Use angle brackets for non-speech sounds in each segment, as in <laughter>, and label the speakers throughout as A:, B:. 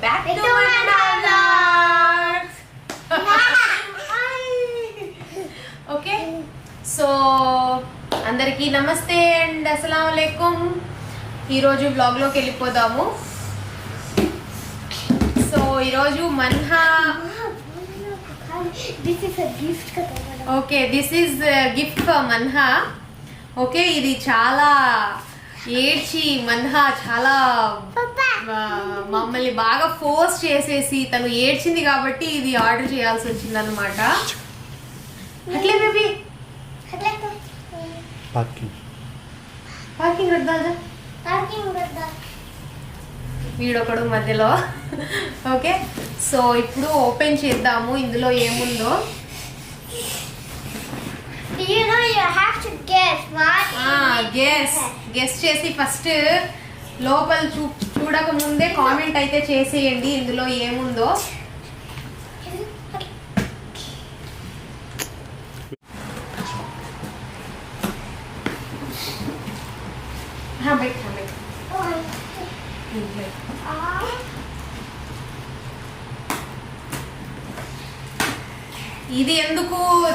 A: Back to
B: To
A: okay so <laughs> అందరికీ నమస్తే and అస్సలం అయికుం ఈరోజు వ్లాగ్లోకి వెళ్ళిపోదాము. సో ఈరోజు
B: Manha
A: okay this is gift for Manha. Okay ఇది చాలా ఏడ్చి మన్హా చాలా మమ్మల్ని బాగా ఫోర్స్ చేసేసి తను ఏడ్చింది కాబట్టి ఇది ఆర్డర్ చేయాల్సి వచ్చింది అనమాట అట్లే బేబీ.
C: పార్కింగ్.
A: పార్కింగ్ రద్దాదా వీడొకడు మధ్యలో. ఓకే. సో ఇప్పుడు ఓపెన్ చేద్దాము. ఇందులో ఏముందో?
B: Have
A: గెస్ గెస్ చేసి ఫస్ట్ లోపల చూ చూడక ముందే కామెంట్ అయితే చేసేయండి. ఇందులో ఏముందో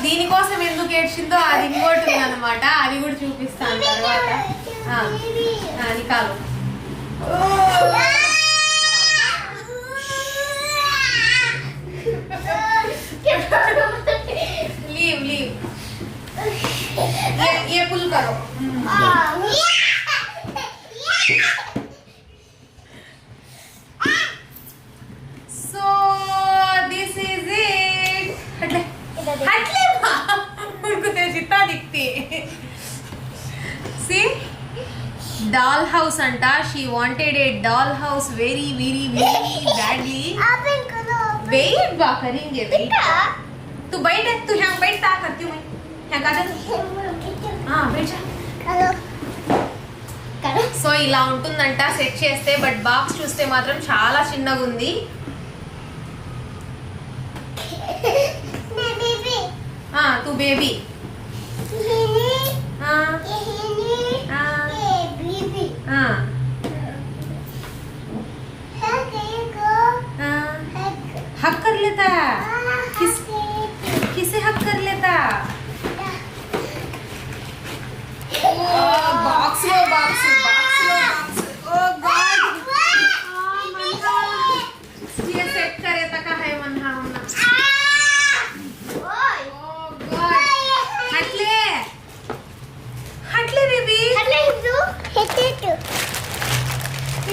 A: దీనికోసం ఎందుకు ఏడ్చిందో అది ఇంకోటి ఉంది అనమాట అది కూడా చూపిస్తాను తర్వాత ఆ, ఆ, అది కాదు లీవ్ లీవ్ ये ये पुल करो డాల్ హౌస్ అంట. She wanted a doll house very very very badly wait బా करेंगे वेट तू बैठ तू यहाँ बैठ ता करती हूँ मैं. यहाँ का हाँ సో ఇలా ఉంటుందంట సెట్ చేస్తే బట్ బాక్స్ చూస్తే మాత్రం చాలా చిన్నగా ఉంది. <laughs> తూ బేబీ. ఆ ఆ हक कर लेता। किस किसे हक कर लेता? बॉक्स बॉक्स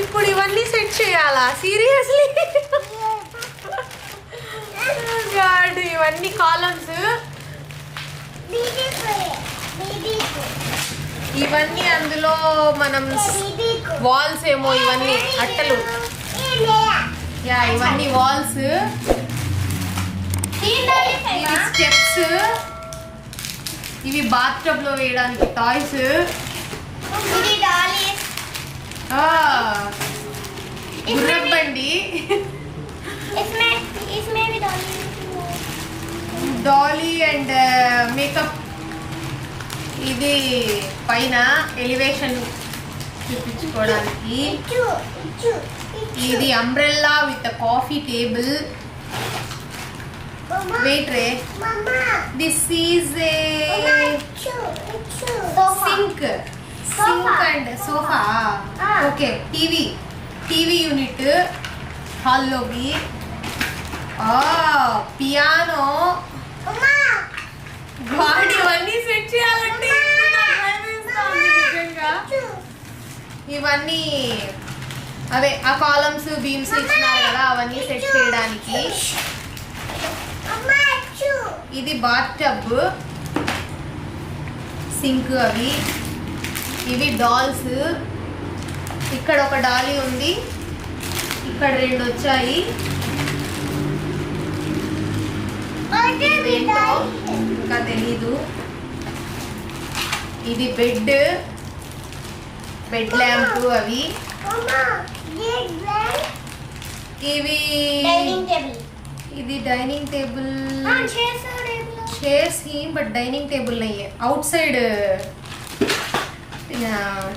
A: ఇప్పుడు ఇవన్నీ సెట్ చేయాలా? సీరియస్లీ గాడ్ ఇవన్నీ కాలమ్స్ ఇవన్నీ అందులో మనం వాల్స్ ఏమో ఇవన్నీ అట్టలు. యా ఇవన్నీ వాల్స్ ఇవి స్టెప్స్ ఇవి బాత్ టబ్లో వేయడానికి టాయ్స్
B: గుర్రబ్బండి.
A: డాలీ అండ్ మేకప్ ఇది పైన ఎలివేషన్ చూపించుకోవడానికి. ఇది umbrella with coffee table వెయిట్రే this
B: is a sink
A: sink. And
B: sofa.
A: Okay TV. TV unit. హాల్లోకి పియానో. ఇవన్నీ సెట్ చేయాలంటే.
B: ఇచ్చు
A: ఇవన్నీ అవే ఆ కాలమ్స్ బీమ్స్ ఇచ్చినారు కదా అవన్నీ సెట్ చేయడానికి. ఇది బాత్ టబ్ సింక్ అవి. ఇవి డాల్స్ ఇక్కడ ఒక డాలీ ఉంది ఇక్కడ రెండు వచ్చాయి
B: అదే
A: ఏంటో ఇంకా తెలీదు ఇది బెడ్ బెడ్ ల్యాంప్ అవి
B: అమ్మా ये ब्लैंक
A: ఇవి
B: डाइनिंग टेबल
A: ఇది డైనింగ్ టేబుల్
B: हां छह सौ table
A: chairs he but dining table नहीं है आउटसाइड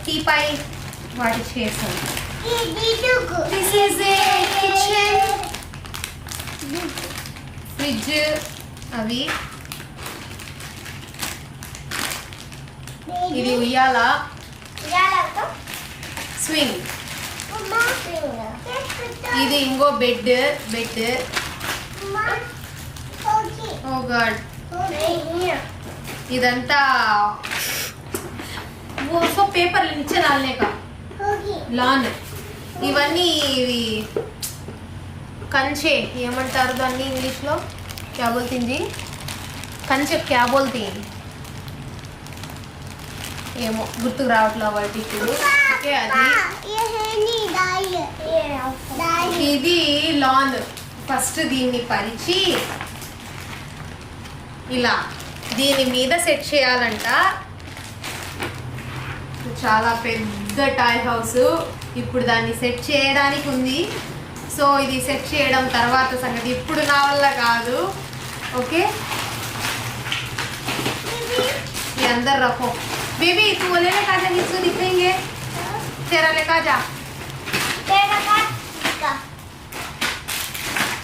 A: టీ పై వాటి chairs this is a kitchen fridge అవి ఇది ఉయ్యాల. స్వింగ్ ఇది ఇంకో బెడ్ బెడ్ ఓ గాడ్ ఇదంతా సో పేపర్లు నిచ్చే రాలేక. లాన్. ఇవన్నీ ఇవి కంచె ఏమంటారు దాన్ని ఇంగ్లీష్లో? క్యా బోల్తింది కంచె క్యా బోల్తి ఏమో గుర్తుకు రావట్లే వాటి ఇప్పుడు. ఓకే అది. ఇది లాన్ ఫస్ట్ దీన్ని పరిచి ఇలా దీని మీద సెట్ చేయాలంట. చాలా పెద్ద టాయ్ హౌస్ ఇప్పుడు దాన్ని సెట్ చేయడానికి ఉంది సో ఇది సెట్ చేయడం తర్వాత సంగతి ఇప్పుడు నా వల్ల కాదు ఓకే ये अंदर रखो बेबी तू बोले ना काजा हिस्सू दिखेंगे तेरा लेका जा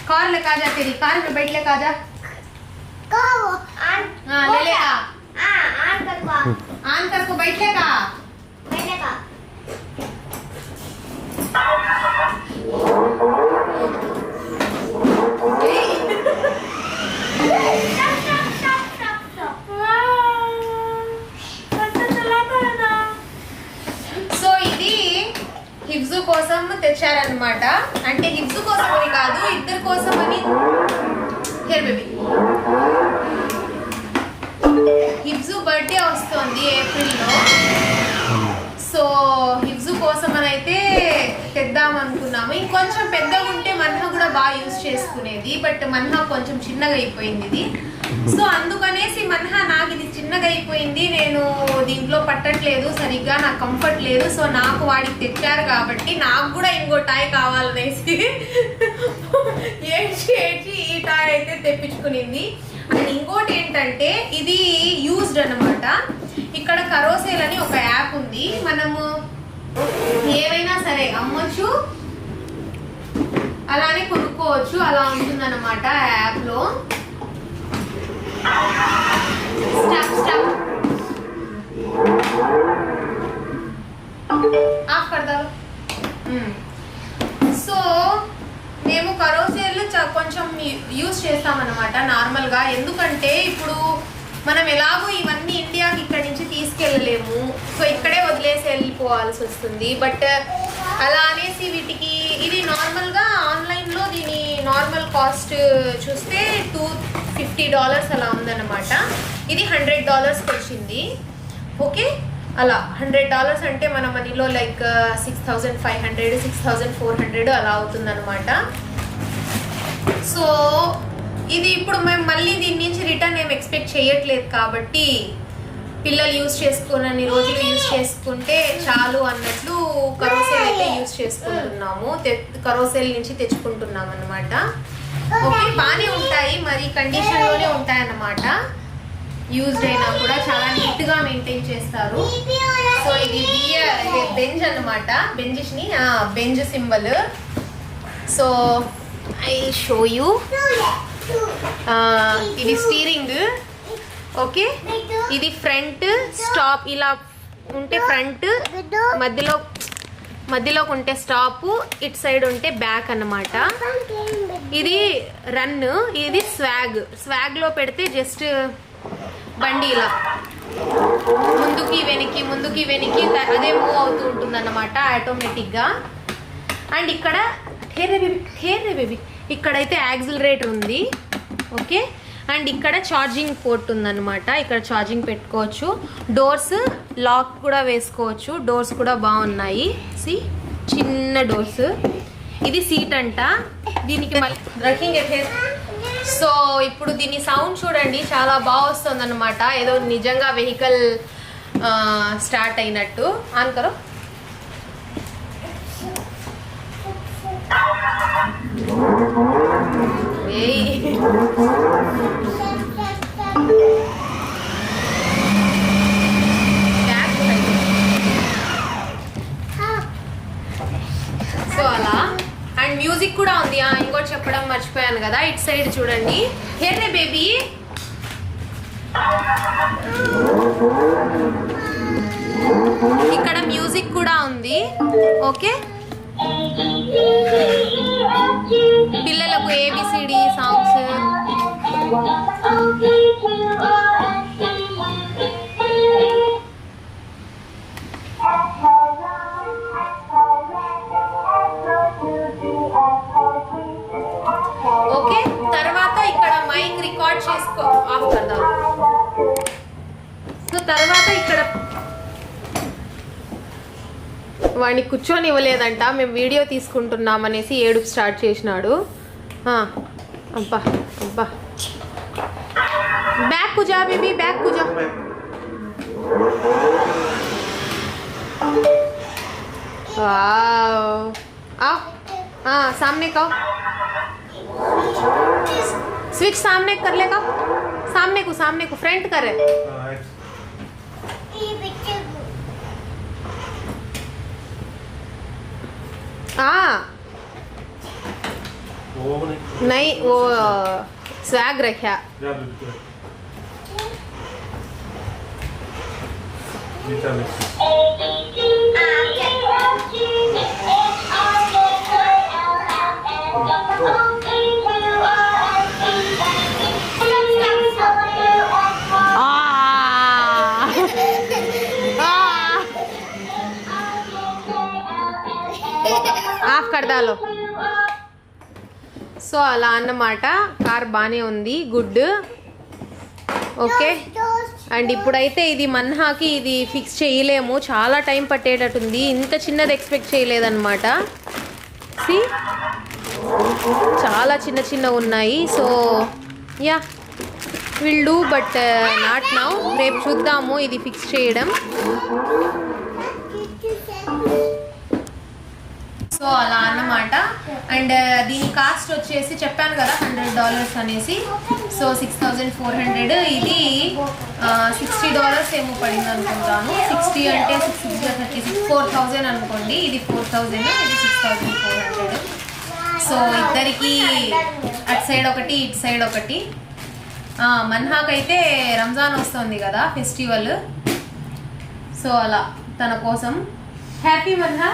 A: कार लेका जा तेरी कार में बैठ लेका जा हाँ ले लेगा आन कर को बैठ लेगा సో ఇది హిబ్జు కోసం తెచ్చారనమాట అంటే హిబ్జు కోసం అని కాదు ఇద్దరి కోసం అని హిబ్జు బర్త్డే వస్తుంది ఏప్రిల్లో. సో హిబ్జు కోసం అని అయితే తెద్దాం అనుకున్నాము. ఇంకొంచెం పెద్దగా ఉంటే మన్హా కూడా బాగా యూజ్ చేసుకునేది బట్ మన్హా కొంచెం చిన్నగా అయిపోయింది ఇది. సో అందుకనేసి మన్హా నాకు ఇది చిన్నగా అయిపోయింది. నేను దీంట్లో పట్టట్లేదు సరిగ్గా నాకు కంఫర్ట్ లేదు. సో నాకు వాడికి తెచ్చారు కాబట్టి నాకు కూడా ఇంకో టాయ్ కావాలనేసి ఏడ్చి ఏడ్చి ఈ టాయ్ అయితే తెప్పించుకునింది. అండ్ ఇంకోటి ఏంటంటే ఇది యూజ్డ్ అనమాట ఇక్కడ కరోసేల్ అని ఒక యాప్ ఉంది. మనము ఏవైనా సరే అమ్మొచ్చు అలానే కొనుక్కోవచ్చు అలా ఉంటుందన్నమాట ఆ యాప్లో. ఆఫ్ కడతారు. Hmm. సో మేము కరోసేల్ కొంచెం యూస్ చేస్తామన్నమాట నార్మల్గా. ఎందుకంటే ఇప్పుడు మనం ఎలాగో ఇవన్నీ ఇండియాకి ఇక్కడి నుంచి తీసుకెళ్ళలేము. సో ఇక్కడే వదిలేసి వెళ్ళిపోవాల్సి వస్తుంది. బట్ అలా అనేసి వీటికి ఇది నార్మల్గా ఆన్లైన్లో దీని నార్మల్ కాస్ట్ చూస్తే టూ ఫిఫ్టీ డాలర్స్ అలా ఉందన్నమాట. ఇది హండ్రెడ్ డాలర్స్కి వచ్చింది. ఓకే? అలా హండ్రెడ్ డాలర్స్ అంటే మన మనీలో like six thousand five hundred six thousand four hundred అలా అవుతుందన్నమాట. సో ఇది ఇప్పుడు మేము మళ్ళీ దీని నుంచి రిటర్న్ ఏం ఎక్స్పెక్ట్ చేయట్లేదు కాబట్టి పిల్లలు యూజ్ చేసుకున్నన్ని రోజులు యూజ్ చేసుకుంటే చాలు అన్నట్లు కరోసెల్ అయితే యూజ్ చేసుకుంటున్నాము. కరోసెల్ నుంచి తెచ్చుకుంటున్నాం అన్నమాట ఓకే బాగానే ఉంటాయి. మరి కండిషన్లోనే ఉంటాయి అన్నమాట యూజ్డ్ అయినా కూడా చాలా నీట్గా మెయింటైన్ చేస్తారు. సో ఇది బెంజ్ అన్నమాట. బెంజెస్ని Benz symbol so I show you ఇది స్టీరింగ్. ఓకే? ఇది ఫ్రంట్ స్టాప్. ఇలా ఉంటే ఫ్రంట్ మధ్యలో మధ్యలోకి ఉంటే స్టాప్ ఇట్ సైడ్ ఉంటే బ్యాక్ అన్నమాట. ఇది రన్ ఇది స్వాగ్. స్వాగ్లో పెడితే జస్ట్ బండి ఇలా. ముందుకి వెనక్కి ముందుకి వెనక్కి అదే మూవ్ అవుతూ ఉంటుంది అన్నమాట ఆటోమేటిక్గా అండ్ ఇక్కడ హేరే బేబీ హేరే బేబీ. ఇక్కడైతే యాక్సిలరేటర్ ఉంది. ఓకే? అండ్ ఇక్కడ ఛార్జింగ్ పోర్ట్ ఉందన్నమాట. ఇక్కడ ఛార్జింగ్ పెట్టుకోవచ్చు. డోర్స్ లాక్ కూడా వేసుకోవచ్చు. డోర్స్ కూడా బాగున్నాయి. సి చిన్న డోర్స్. ఇది సీట్ అంట. దీనికి మళ్ళీ రకింగ్ సో ఇప్పుడు దీని సౌండ్ చూడండి. చాలా బాగా వస్తుంది అనమాట ఏదో నిజంగా వెహికల్ స్టార్ట్ అయినట్టు. ఆన్కరో సో అలా అండ్ మ్యూజిక్ కూడా ఉంది. ఇంకోటి చెప్పడం మర్చిపోయాను కదా. ఇట్ సైడ్ చూడండి. హేర్నే బేబీ ఇక్కడ మ్యూజిక్ కూడా ఉంది. ఓకే పిల్లలకు ఏబిసిడి సాంగ్స్ ఓకే తర్వాత ఇక్కడ మైక్ రికార్డ్ చేసుకో. ఆఫ్ కర్దాం సో తర్వాత ఇక్కడ వాడిని కూర్చొని ఇవ్వలేదంట మేము వీడియో తీసుకుంటున్నాం అనేసి ఏడుపు స్టార్ట్ చేసినాడు ఆ, అబ్బా అబ్బా బ్యాక్ కుజా బేబీ బ్యాక్ కుజా वाओ आओ हाँ सामने का स्विच सामने कर लेगा सामने को सामने को फ्रंट कर हाँ।
C: नहीं
A: वो स्वैग रखा।
C: जा
A: మాట్లాడదాలో సో అలా అన్నమాట. కార్ బాగానే ఉంది. గుడ్. ఓకే. అండ్ ఇప్పుడైతే ఇది మన్హాకి ఇది ఫిక్స్ చేయలేము. చాలా టైం పట్టేటట్టుంది. ఇంత చిన్నది ఎక్స్పెక్ట్ చేయలేదన్నమాట. సి చాలా చిన్న చిన్న ఉన్నాయి. So yeah. Will do but not now రేపు చూద్దాము. ఇది ఫిక్స్ చేయడం. సో అలా అన్నమాట. అండ్ దీని కాస్ట్ వచ్చేసి చెప్పాను కదా హండ్రెడ్ డాలర్స్ అనేసి. So six thousand four hundred ఇది సిక్స్టీ డాలర్స్ ఏమో పడింది అనుకుంటాను. సిక్స్టీ అంటే six six thirty six four thousand అనుకోండి. ఇది ఫోర్ థౌజండ్ ఇది six thousand four hundred so ఇద్దరికి అటు సైడ్ ఒకటి ఇటు సైడ్ ఒకటి. మన్హాకైతే రంజాన్ వస్తుంది కదా ఫెస్టివల్. సో అలా తన కోసం. హ్యాపీ మన్హా.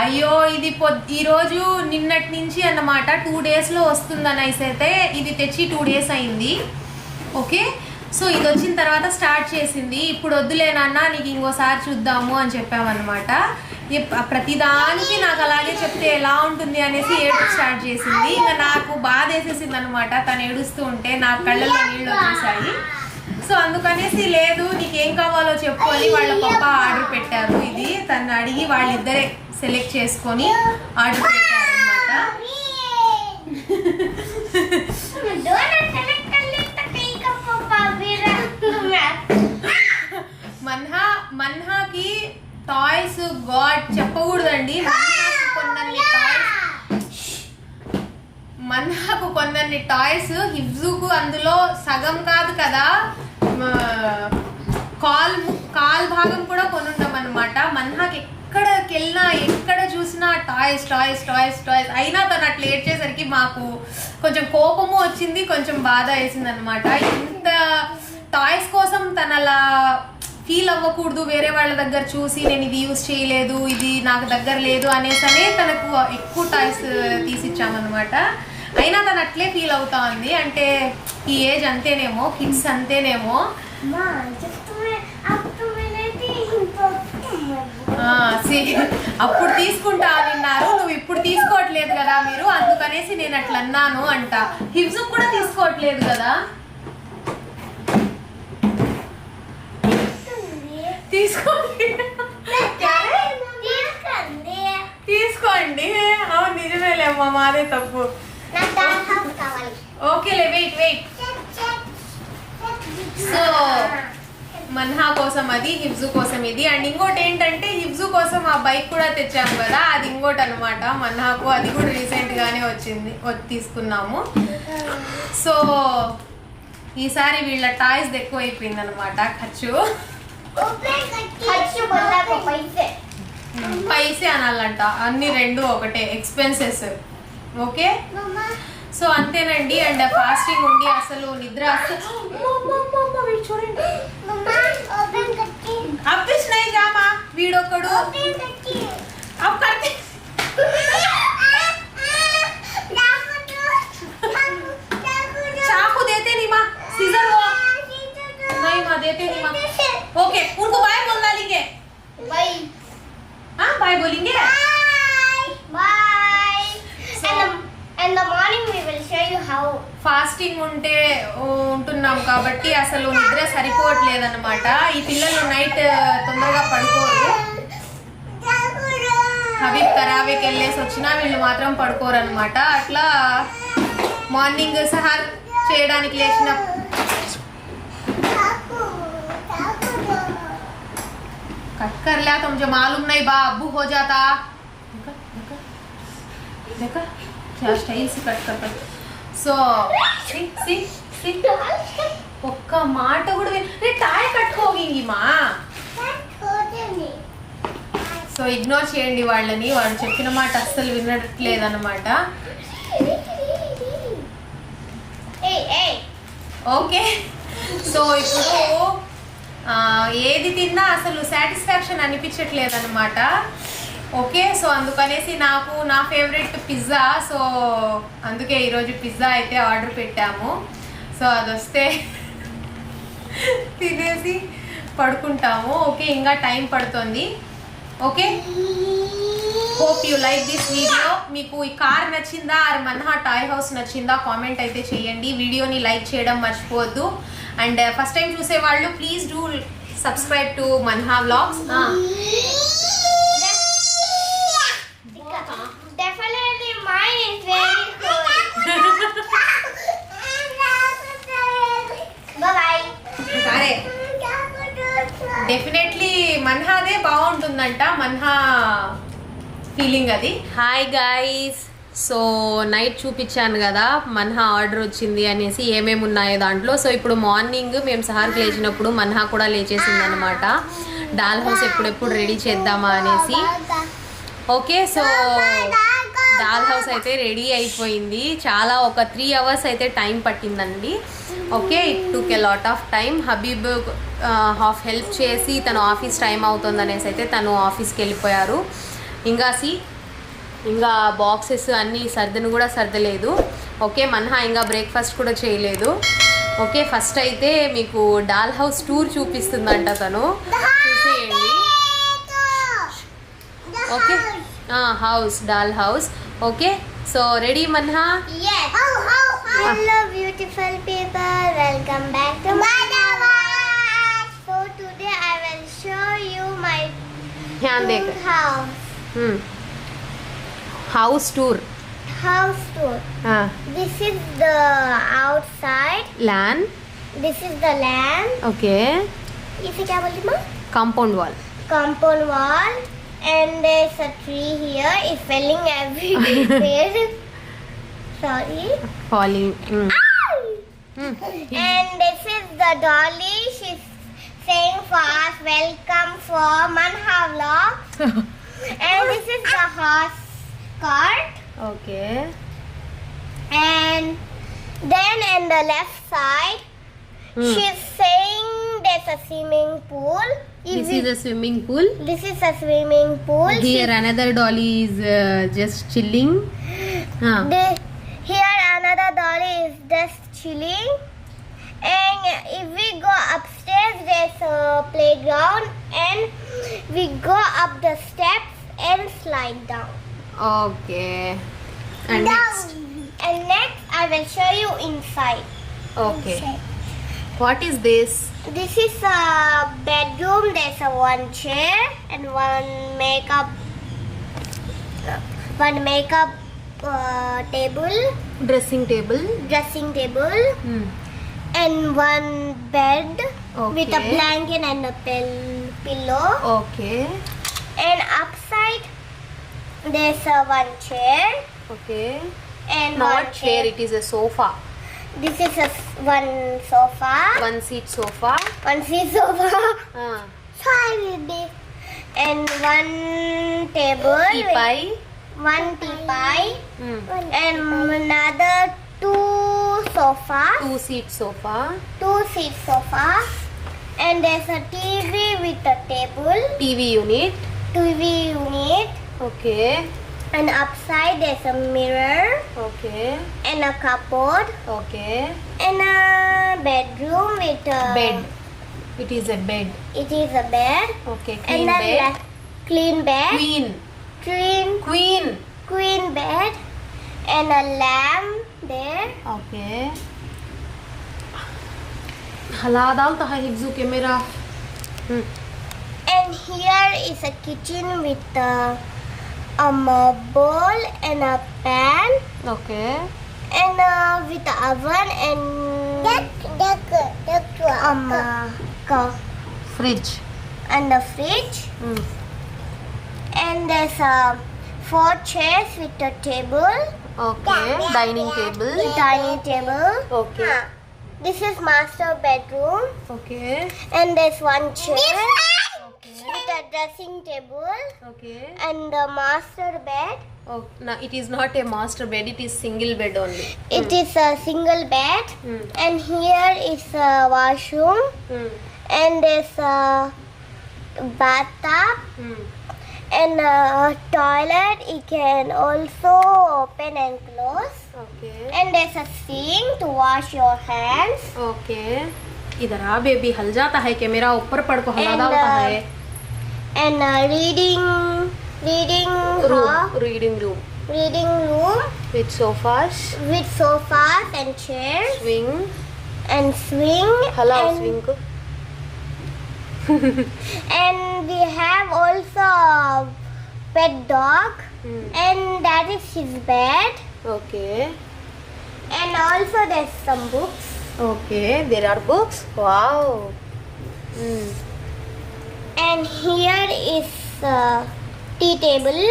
A: అయ్యో ఇది పొ ఈరోజు నిన్నటి నుంచి అన్నమాట టూ డేస్లో వస్తుందని అయితే ఇది తెచ్చి టూ డేస్ అయింది. ఓకే? సో ఇది వచ్చిన తర్వాత స్టార్ట్ చేసింది. ఇప్పుడు వద్దులేనన్నా నీకు ఇంకోసారి చూద్దాము అని చెప్పామన్నమాట. ప్రతిదానికి నాకు అలాగే చెప్తే ఎలా ఉంటుంది అనేసి ఏడుపు స్టార్ట్ చేసింది. ఇంకా నాకు బాధ వేసేసింది అనమాట తను ఏడుస్తూ ఉంటే నా కళ్ళల్లో నీళ్ళు వచ్చేసాయి. సో అందుకనేసి లేదు నీకేం కావాలో చెప్పు అని వాళ్ళ పప్ప ఆర్డర్ పెట్టారు. ఇది తను అడిగి వాళ్ళిద్దరే సెలెక్ట్ చేసుకొని ఆర్డర్ పెట్టారు అనమాట మన్హా మన్హాకి టాయ్స్ గాడ్ చెప్పకూడదండి. మన్హాకు కొన్నన్ని టాయ్స్ మన్హాకు కొన్నన్ని టాయ్స్ హిబ్జుకు అందులో సగం కాదు కదా. కాల్ కాల్ భాగం కూడా కొనుండం అనమాట మన్హాకి ఎక్కడికి వెళ్ళినా ఎక్కడ చూసినా టాయ్స్ టాయ్స్ టాయ్స్ టాయ్స్. అయినా తను అట్లా ఏడ్చేసరికి మాకు కొంచెం కోపము వచ్చింది కొంచెం బాధ వేసింది అనమాట ఇంత టాయ్స్ కోసం తన అలా ఫీల్ అవ్వకూడదు వేరే వాళ్ళ దగ్గర చూసి నేను ఇది యూజ్ చేయలేదు ఇది నాకు దగ్గర లేదు అనేసనే తనకు ఎక్కువ టాయ్స్ తీసిచ్చామన్నమాట. అయినా తను అట్లే ఫీల్ అవుతా ఉంది. అంటే ఈ ఏజ్ అంతేనేమో కిడ్స్ అంతేనేమో. అప్పుడు తీసుకుంటా అన్నారు. నువ్వు ఇప్పుడు తీసుకోవట్లేదు కదా మీరు అందుకనేసి నేను అట్లా అన్నాను అంట. హిబ్స్ కూడా తీసుకోవట్లేదు కదా. తీసుకోండి. తీసుకోండి. అవును నిజమేలేమ్మా మాదే తప్పు. ఓకేలే వెయిట్ వెయిట్ సో మన్హా కోసం అది హిబ్జు కోసం ఇది. అండ్ ఇంకోటి ఏంటంటే హిబ్జు కోసం ఆ బైక్ కూడా తెచ్చాము కదా అది ఇంకోటి అనమాట మన్హాకు అది కూడా రీసెంట్ గానే వచ్చింది తీసుకున్నాము. సో ఈసారి వీళ్ళ టాయ్స్ ఎక్కువ అయిపోయింది అనమాట ఖర్చు
B: పైసే
A: అనాలంట అన్ని రెండు ఒకటే ఎక్స్పెన్సెస్. ఓకే
B: Mama,
A: సో అంతేనండి అండ్ ఫాస్టింగ్ ఉండి అసలు నిద్ర అసలు చూడండి
B: Mama, open the key.
A: అప్పిస్ నై జామా వీడొక్కడు
B: Open the key.
A: అప్ కర్తే चाकू देते नहीं माँ सीजर वो नहीं माँ देते नहीं माँ ओके उनको बाय बोल डालेंगे
B: Bye.
A: हाँ बाय बोलेंगे
B: Bye. మార్నింగ్ హౌ
A: ఫాస్టింగ్ ఉంటే ఉంటున్నాం కాబట్టి అసలు నిద్ర సరిపోవట్లేదన్నమాట. ఈ పిల్లలు నైట్ తొందరగా పడుకోరు. హబీబ్ తరావీకి వెళ్ళేసి వచ్చినా వీళ్ళు మాత్రం పడుకోరు అనమాట అట్లా మార్నింగ్ సహా చేయడానికి లేచిన కట్ కొంచెం ఆలు ఉన్నాయి బా అబ్బు హోజాతా. देखा क्या स्टाइल से कट कर సో సి సి సి ఒక్క మాట కూడా విన్- రే టాయ్ కట్టుకోగింగి మా సో ఇగ్నోర్ చేయండి వాళ్ళని వాళ్ళు చెప్పిన మాట అస్సలు వినట్లేదన్నమాట
B: Hey, hey.
A: ఓకే సో ఇప్పుడు ఆ, ఏది తిన్నా అసలు సాటిస్ఫాక్షన్ అనిపించట్లేదు అనమాట ఓకే సో అందుకనేసి నాకు నా ఫేవరెట్ పిజ్జా సో అందుకే ఈరోజు పిజ్జా అయితే ఆర్డర్ పెట్టాము. సో అది వస్తే తినేసి పడుకుంటాము. ఓకే ఇంకా టైం పడుతుంది. Okay? Hope you like this video మీకు ఈ కార్ నచ్చిందా ఆర్ మన్హా టాయ్ హౌస్ నచ్చిందా కామెంట్ అయితే చేయండి. వీడియోని లైక్ చేయడం మర్చిపోవద్దు. అండ్ ఫస్ట్ టైం చూసే వాళ్ళు please do subscribe to Manha vlogs
B: definitely
A: మన్హాదే బాగుంటుందంట. మన్హా ఫీలింగ్ అది. హాయ్ గాయస్ సో నైట్ చూపించాను కదా. మన్హా ఆర్డర్ వచ్చింది అనేసి ఏమేమి ఉన్నాయో దాంట్లో. సో ఇప్పుడు మార్నింగ్ మేము సహార్కి లేచినప్పుడు మన్హా కూడా లేచేసింది అనమాట డాల్ హౌస్ ఎప్పుడెప్పుడు రెడీ చేద్దామా అనేసి. ఓకే సో డాల్ హౌస్ అయితే రెడీ అయిపోయింది. చాలా ఒక త్రీ అవర్స్ అయితే టైం పట్టిందండి. Okay it took a lot of time Habib half help చేసి తను ఆఫీస్ టైం అవుతుంది అనేసి అయితే తను ఆఫీస్కి వెళ్ళిపోయారు. ఇంకా సి ఇంకా బాక్సెస్ అన్నీ సర్దను కూడా సర్దలేదు. ఓకే మన్హా ఇంకా బ్రేక్ఫాస్ట్ కూడా చేయలేదు. ఓకే ఫస్ట్ అయితే మీకు డాల్ హౌస్ టూర్ చూపిస్తుందంట తను. చూసేయండి. Okay. House doll house okay so ready Manha
B: yes how how hello beautiful people welcome back to my dog so today I will show you my
A: ध्यान
B: देख house
A: house tour
B: house tour हाँ this is the outside
A: land
B: this is the land
A: okay
B: इसे क्या बोलते हैं
A: compound wall
B: compound wall and there's a tree here. It's falling everywhere. <laughs> Sorry.
A: Falling. Mm. Mm.
B: And this is the dolly. She's saying for us, welcome for Manha vlog. <laughs> and this is the horse cart.
A: Okay.
B: And then in the left side, mm. she's saying there's a swimming pool. This
A: is a swimming pool.
B: This is a swimming pool.
A: Here another dolly is uh, just chilling. Huh.
B: The, here another dolly is just chilling. And if we go upstairs, there's a playground, and we go up the steps and slide down.
A: Okay. And now, next.
B: And next, I will show you inside.
A: Okay.
B: Inside.
A: What is this?
B: This is a bedroom. There's a one chair and one makeup, uh, one makeup uh, table,
A: dressing table,
B: dressing table, mm. and one bed okay. with a blanket and a pill pillow.
A: Okay.
B: And upside there's a one chair.
A: Okay.
B: And not
A: chair. chair. It is a sofa.
B: This is a one sofa.
A: One seat sofa.
B: One seat sofa. <laughs>
A: Ah.
B: Uh, Five. And one table. with
A: teapai.
B: One teapot. Hmm. And another two sofas.
A: Two seat sofa.
B: Two seat sofa. And there's a TV with a table.
A: TV unit.
B: TV unit.
A: Okay.
B: And upside there's a mirror.
A: Okay
B: and a cupboard.
A: Okay.
B: And a bedroom with a
A: bed. It is a bed.
B: It is a bed.
A: Okay.
B: Clean and
A: bed.
B: A clean bed.
A: Queen.
B: Clean.
A: Queen.
B: Queen bed. And a lamp there.
A: Okay. हला डालता है हिब्जू के मेरा
B: And here is a kitchen with a, a bowl and a pan.
A: Okay
B: and uh, with the oven and that that that um uh,
A: fridge.
B: And the fridge. Mm. and there's uh, four chairs with a table.
A: Okay dining table.
B: Dining table.
A: Okay. Huh.
B: this is master bedroom.
A: Okay.
B: And there's one chair. Okay. with a dressing table.
A: Okay.
B: And the master bed.
A: Oh, no, it is not a master bed. It is single bed only.
B: It is a single bed,
A: Hmm.
B: and here is a washroom,
A: Hmm.
B: and there's a bathtub
A: Hmm.
B: and a toilet. It can also open and close,
A: Okay.
B: and there's a sink to wash your hands.
A: Okay इधर आ baby हल जाता है कि मेरा ऊपर पड़ को हला
B: And,
A: डालता
B: uh,
A: है
B: and a Reading
A: room. Reading room.
B: Reading room.
A: With sofas.
B: With sofas and chairs.
A: Swing.
B: And swing.
A: Hello,
B: and
A: swing. <laughs>
B: and we have also pet dog.
A: Hmm.
B: And that is his bed.
A: Okay.
B: And also there's some books.
A: Okay, there are books. Wow. Mm.
B: And here is. Uh, tea table.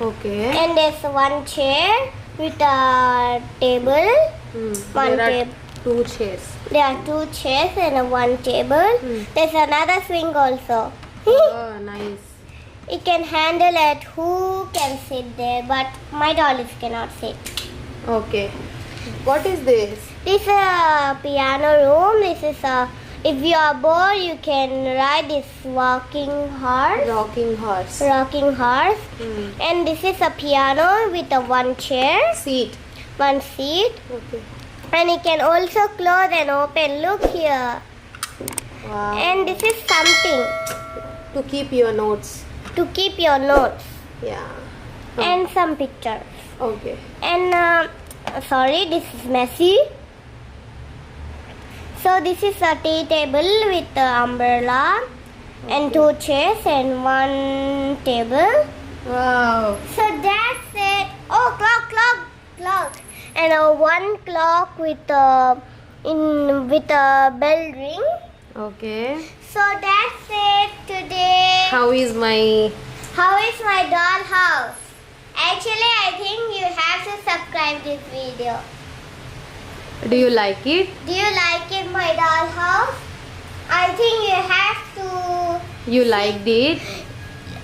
A: Okay.
B: And there's one chair with a table.
A: Hmm.
B: One table.
A: Two chairs.
B: There are two chairs and one table.
A: Hmm.
B: There's another swing also.
A: oh, <laughs> nice.
B: It can handle it. Who can sit there? But my dolls cannot sit.
A: Okay. What is this?
B: This is a piano room. This is a if you are bored, you can ride this walking horse.
A: Rocking horse.
B: Rocking horse.
A: Hmm.
B: And this is a piano with a one chair,
A: Seat.
B: one seat,
A: Okay.
B: and it can also close and open. Look here.
A: Wow.
B: And this is something
A: to keep your notes.
B: to keep your notes.
A: Yeah.
B: and some pictures.
A: Okay.
B: And uh, sorry, this is messy. So this is a tea table with the umbrella and two chairs and one table.
A: Wow.
B: So that's it. Oh, clock, clock, clock, and a one clock with a in with a bell ring.
A: Okay.
B: So that's it today.
A: How is my
B: How is my doll house? Actually, I think you have to subscribe this video.
A: Do you like it?
B: Do you like it, my doll house? I think you have to.
A: You liked it?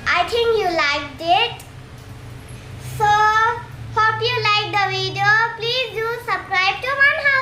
B: I think you liked it. So, hope you liked the video. Please do subscribe to One House.